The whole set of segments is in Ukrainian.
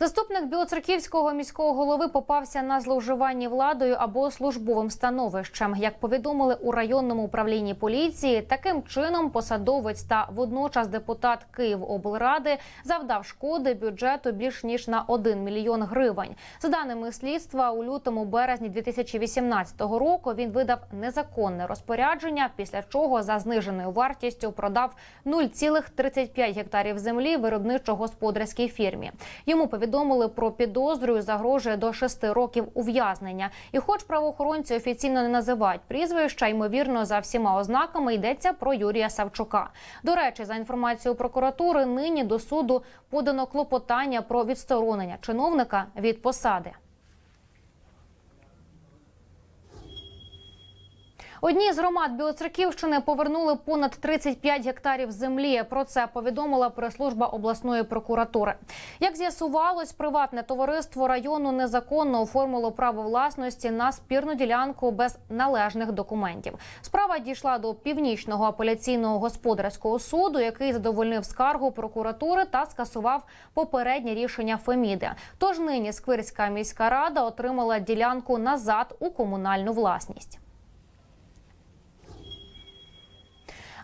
Заступник Білоцерківського міського голови попався на зловживанні владою або службовим становищем. Як повідомили у районному управлінні поліції, таким чином посадовець та водночас депутат Київоблради завдав шкоди бюджету більш ніж на 1 мільйон гривень. За даними слідства, у лютому березні 2018 року він видав незаконне розпорядження, після чого за зниженою вартістю продав 0,35 гектарів землі виробничо-господарській фірмі. Йому повідомили про підозру загрожує до 6 років ув'язнення. І, хоч правоохоронці офіційно не називають прізвища, ймовірно, за всіма ознаками йдеться про Юрія Савчука. До речі, за інформацією прокуратури, нині до суду подано клопотання про відсторонення чиновника від посади. Одній з громад Білоцерківщини повернули понад 35 гектарів землі. Про це повідомила прес-служба обласної прокуратури. Як з'ясувалось, приватне товариство району незаконно оформило право власності на спірну ділянку без належних документів. Справа дійшла до північного апеляційного господарського суду, який задовольнив скаргу прокуратури та скасував попереднє рішення Феміди. Тож нині Сквирська міська рада отримала ділянку назад у комунальну власність.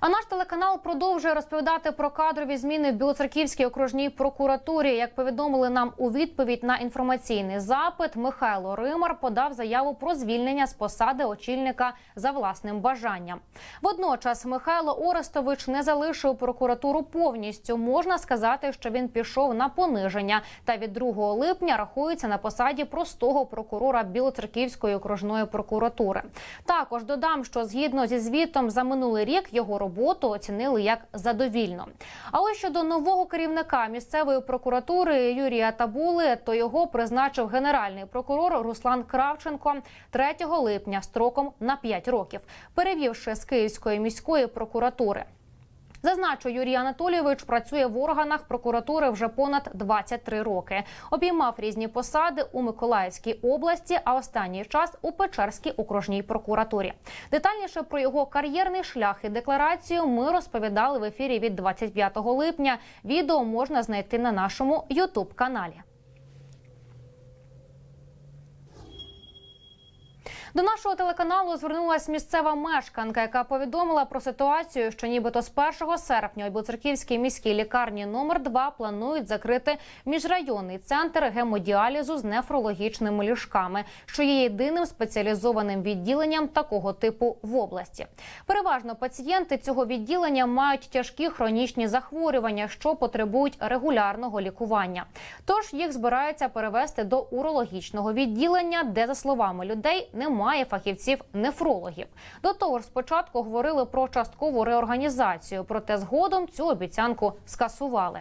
А наш телеканал продовжує розповідати про кадрові зміни в Білоцерківській окружній прокуратурі. Як повідомили нам у відповідь на інформаційний запит, Михайло Римар подав заяву про звільнення з посади очільника за власним бажанням. Водночас Михайло Орестович не залишив прокуратуру повністю. Можна сказати, що він пішов на пониження та від 2 липня рахується на посаді простого прокурора Білоцерківської окружної прокуратури. Також додам, що згідно зі звітом за минулий рік його роботу оцінили як задовільно. А ось щодо нового керівника місцевої прокуратури Юрія Табули, то його призначив генеральний прокурор Руслан Кравченко 3 липня строком на 5 років, перевівши з Київської міської прокуратури. Зазначу, Юрій Анатолійович працює в органах прокуратури вже понад 23 роки. Обіймав різні посади у Миколаївській області, а останній час у Печерській окружній прокуратурі. Детальніше про його кар'єрний шлях і декларацію ми розповідали в ефірі від 25 липня. Відео можна знайти на нашому Ютуб каналі. До нашого телеканалу звернулась місцева мешканка, яка повідомила про ситуацію, що нібито з 1 серпня у міській лікарні номер 2 планують закрити міжрайонний центр гемодіалізу з нефрологічними ліжками, що є єдиним спеціалізованим відділенням такого типу в області. Переважно пацієнти цього відділення мають тяжкі хронічні захворювання, що потребують регулярного лікування. Тож їх збираються перевести до урологічного відділення, де, за словами людей, немає фахівців-нефрологів. До того ж, спочатку говорили про часткову реорганізацію, проте згодом цю обіцянку скасували.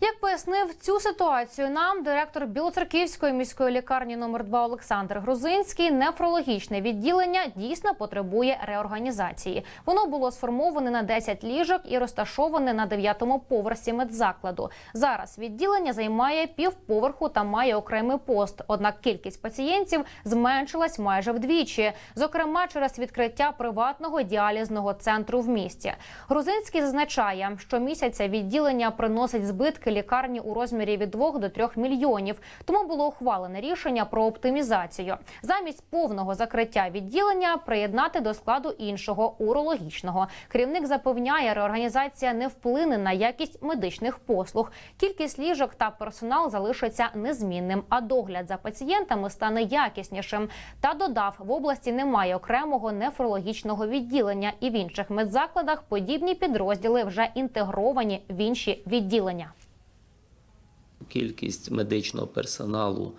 Як пояснив цю ситуацію нам директор Білоцерківської міської лікарні номер 2 Олександр Грузинський, нефрологічне відділення дійсно потребує реорганізації. Воно було сформоване на 10 ліжок і розташоване на 9-му поверсі медзакладу. Зараз відділення займає півповерху та має окремий пост. Однак кількість пацієнтів зменшилась майже вдвічі, зокрема через відкриття приватного діалізного центру в місті. Грузинський зазначає, що місяця відділення приносить збитки лікарні у розмірі від 2 до 3 мільйонів. Тому було ухвалене рішення про оптимізацію. Замість повного закриття відділення приєднати до складу іншого урологічного. Керівник запевняє, реорганізація не вплине на якість медичних послуг. Кількість ліжок та персонал залишиться незмінним, а догляд за пацієнтами стане якіснішим. Та додав, в області немає окремого нефрологічного відділення, і в інших медзакладах подібні підрозділи вже інтегровані в інші відділення. Кількість медичного персоналу,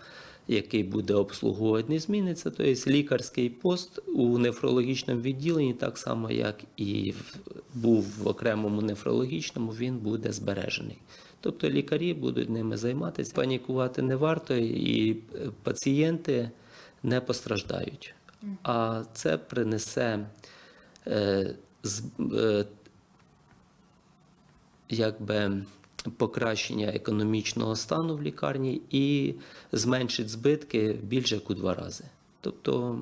який буде обслуговувати, не зміниться. Тобто лікарський пост у нефрологічному відділенні, так само як і був в окремому нефрологічному, він буде збережений. Тобто лікарі будуть ними займатися. Панікувати не варто, і е, пацієнти не постраждають. А це принесе е, з- е, якби покращення економічного стану в лікарні і зменшить збитки більше як у два рази. Тобто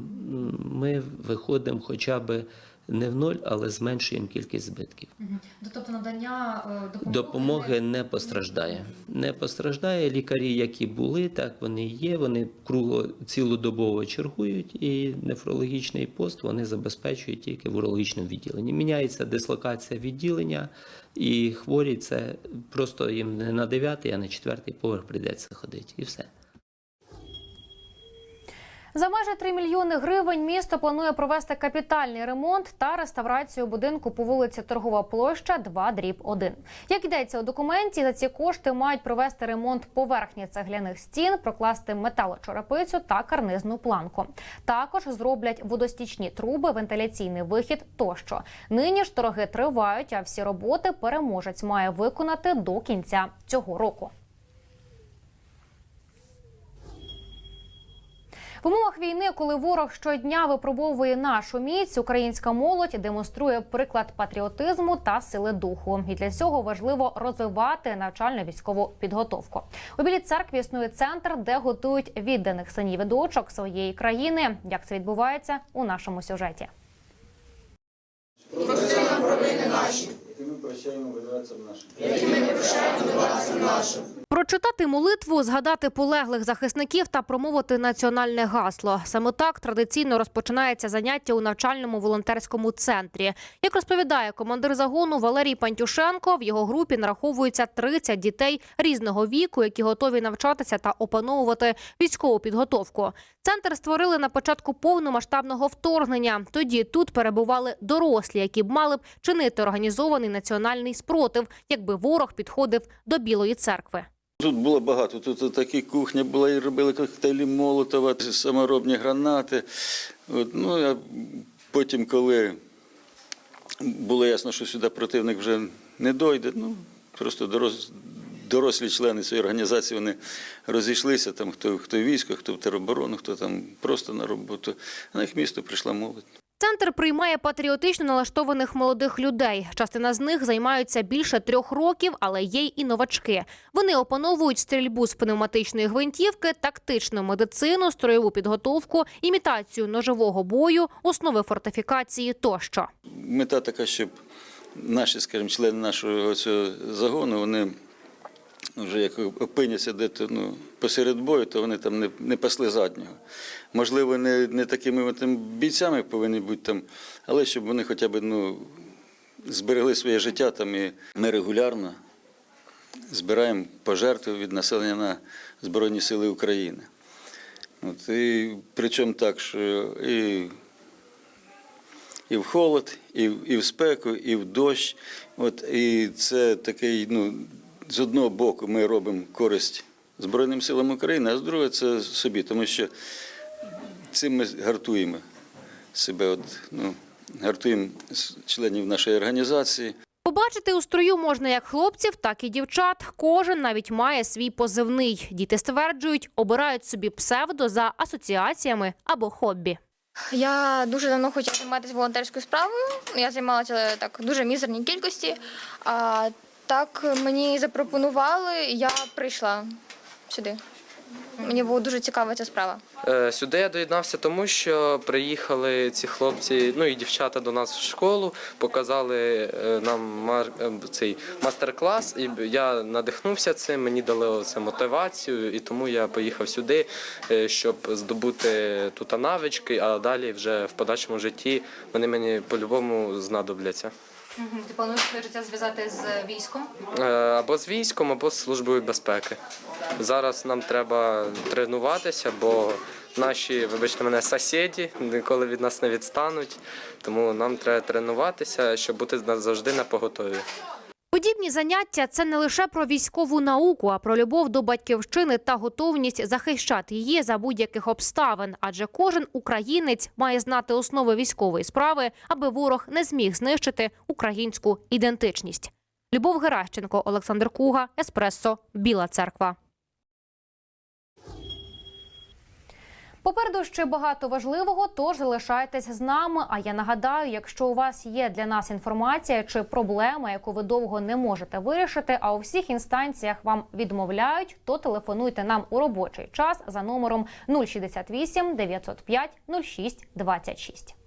ми виходимо хоча б не в ноль, але зменшуємо кількість збитків. Тобто надання Допомоги не постраждає. Не постраждає. Лікарі, які були, так вони є. Вони кругло цілодобово чергують, і нефрологічний пост вони забезпечують тільки в урологічному відділенні. Міняється дислокація відділення, і хворі це просто їм не на дев'ятий, а на четвертий поверх прийдеться ходити, і все. За майже 3 мільйони гривень місто планує провести капітальний ремонт та реставрацію будинку по вулиці Торгова площа 2 дріб 1. Як йдеться у документі, за ці кошти мають провести ремонт поверхні цегляних стін, прокласти металочорепицю та карнизну планку. Також зроблять водостічні труби, вентиляційний вихід тощо. Нині ж торги тривають, а всі роботи переможець має виконати до кінця цього року. В умовах війни, коли ворог щодня випробовує нашу міць, українська молодь демонструє приклад патріотизму та сили духу. І для цього важливо розвивати навчально-військову підготовку. У білій церкві існує центр, де готують відданих синів і дочок своєї країни. Як це відбувається у нашому сюжеті? Які ми прощаємо винуватцям нашим. Прочитати молитву, згадати полеглих захисників та промовити національне гасло. Саме так традиційно розпочинається заняття у навчальному волонтерському центрі. Як розповідає командир загону Валерій Пантюшенко, в його групі нараховується 30 дітей різного віку, які готові навчатися та опановувати військову підготовку. Центр створили на початку повномасштабного вторгнення. Тоді тут перебували дорослі, які б мали б чинити організований національний спротив, якби ворог підходив до Білої церкви. Тут було багато. Тут такі кухня була, і робили коктейлі Молотова, саморобні гранати. От, ну, а потім, коли було ясно, що сюди противник вже не дойде, ну, просто дорос, дорослі члени цієї організації вони розійшлися, там, хто, хто військо, хто в тероборону, хто там просто на роботу. На їх місто прийшла молодь. Центр приймає патріотично налаштованих молодих людей. Частина з них займаються більше трьох років, але є й і новачки. Вони опановують стрільбу з пневматичної гвинтівки, тактичну медицину, строєву підготовку, імітацію ножового бою, основи фортифікації тощо. Мета така, щоб наші, скажімо, члени нашого цього загону, вони вже як опиняться де ну, посеред бою, то вони там не, не пасли заднього. Можливо, не, не такими там, бійцями повинні бути там, але щоб вони хоча б ну, зберегли своє життя там і ми регулярно збираємо пожертви від населення на Збройні Сили України. От, і причому так, що і і в холод, і в, і в спеку, і в дощ. От, і це такий, ну, з одного боку ми робимо користь Збройним силам України, а з другого це собі, тому що цим ми гартуємо себе, от, ну, гартуємо членів нашої організації. Побачити у строю можна як хлопців, так і дівчат. Кожен навіть має свій позивний. Діти стверджують, обирають собі псевдо за асоціаціями або хобі. Я дуже давно хотіла займатися волонтерською справою. Я займалася так в дуже мізерній кількості. А так мені запропонували, і я прийшла сюди. Мені була дуже цікава ця справа. Е, Сюди я доєднався тому, що приїхали ці хлопці, ну і дівчата до нас в школу, показали е, нам мар- е, цей мастер-клас, і я надихнувся цим, мені дали це мотивацію, і тому я поїхав сюди, щоб здобути тут навички, а далі вже в подальшому житті вони мені по-любому знадобляться. Ти плануєш своє життя зв'язати з військом? Або з військом, або з службою безпеки. Зараз нам треба тренуватися, бо наші, вибачте мене, сусіди ніколи від нас не відстануть. Тому нам треба тренуватися, щоб бути завжди на поготові. Подібні заняття це не лише про військову науку, а про любов до батьківщини та готовність захищати її за будь-яких обставин. Адже кожен українець має знати основи військової справи, аби ворог не зміг знищити українську ідентичність. Любов Геращенко, Олександр Куга, Еспресо, Біла Церква. Попереду ще багато важливого, тож залишайтесь з нами. А я нагадаю, якщо у вас є для нас інформація чи проблема, яку ви довго не можете вирішити, а у всіх інстанціях вам відмовляють, то телефонуйте нам у робочий час за номером 068 905 06 26.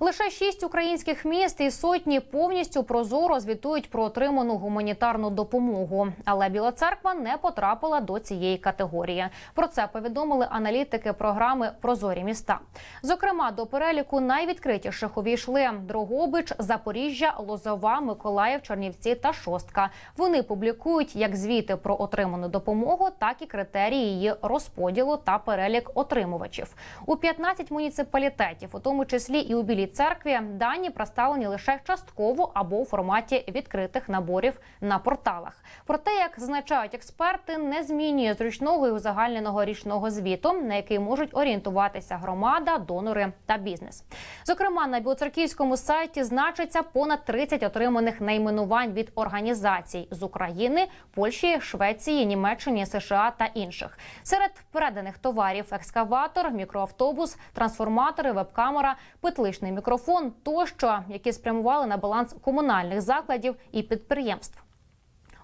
Лише шість українських міст і сотні повністю прозоро звітують про отриману гуманітарну допомогу. Але Біла церква не потрапила до цієї категорії. Про це повідомили аналітики програми Прозорі міста. Зокрема, до переліку найвідкритіших увійшли Дрогобич, Запоріжжя, Лозова, Миколаїв, Чернівці та Шостка. Вони публікують як звіти про отриману допомогу, так і критерії її розподілу та перелік отримувачів. У 15 муніципалітетів, у тому числі і у Білій церкві, дані представлені лише частково або у форматі відкритих наборів на порталах. Проте, як зазначають експерти, не змінює зручного і узагальненого річного звіту, на який можуть орієнтуватися громада, донори та бізнес. Зокрема, на білоцерківському сайті значиться понад 30 отриманих найменувань від організацій з України, Польщі, Швеції, Німеччини, США та інших. Серед переданих товарів екскаватор, мікроавтобус, трансформатори, веб-камера, петличний мікрофон тощо, які спрямували на баланс комунальних закладів і підприємств.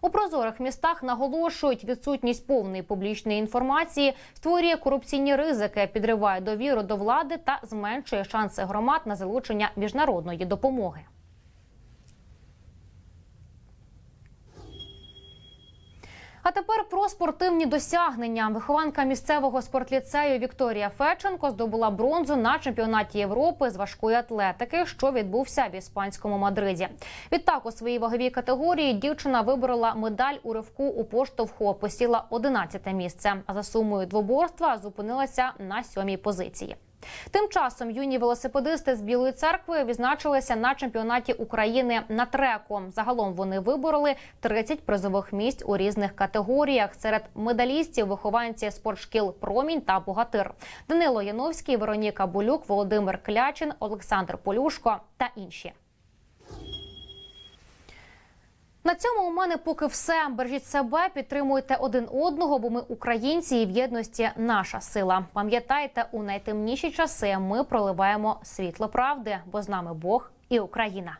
У прозорих містах наголошують, відсутність повної публічної інформації створює корупційні ризики, підриває довіру до влади та зменшує шанси громад на залучення міжнародної допомоги. А тепер про спортивні досягнення. Вихованка місцевого спортліцею Вікторія Феченко здобула бронзу на чемпіонаті Європи з важкої атлетики, що відбувся в іспанському Мадриді. Відтак у своїй ваговій категорії дівчина виборола медаль у ривку у поштовху, посіла 11 місце. А за сумою двоборства зупинилася на сьомій позиції. Тим часом юні велосипедисти з Білої церкви відзначилися на чемпіонаті України на треку. Загалом вони вибороли 30 призових місць у різних категоріях. Серед медалістів вихованці спортшкіл Промінь та Богатир Данило Яновський, Вероніка Булюк, Володимир Клячин, Олександр Полюшко та інші. На цьому у мене поки все. Бережіть себе, підтримуйте один одного, бо ми українці і в єдності наша сила. Пам'ятайте, у найтемніші часи ми проливаємо світло правди, бо з нами Бог і Україна.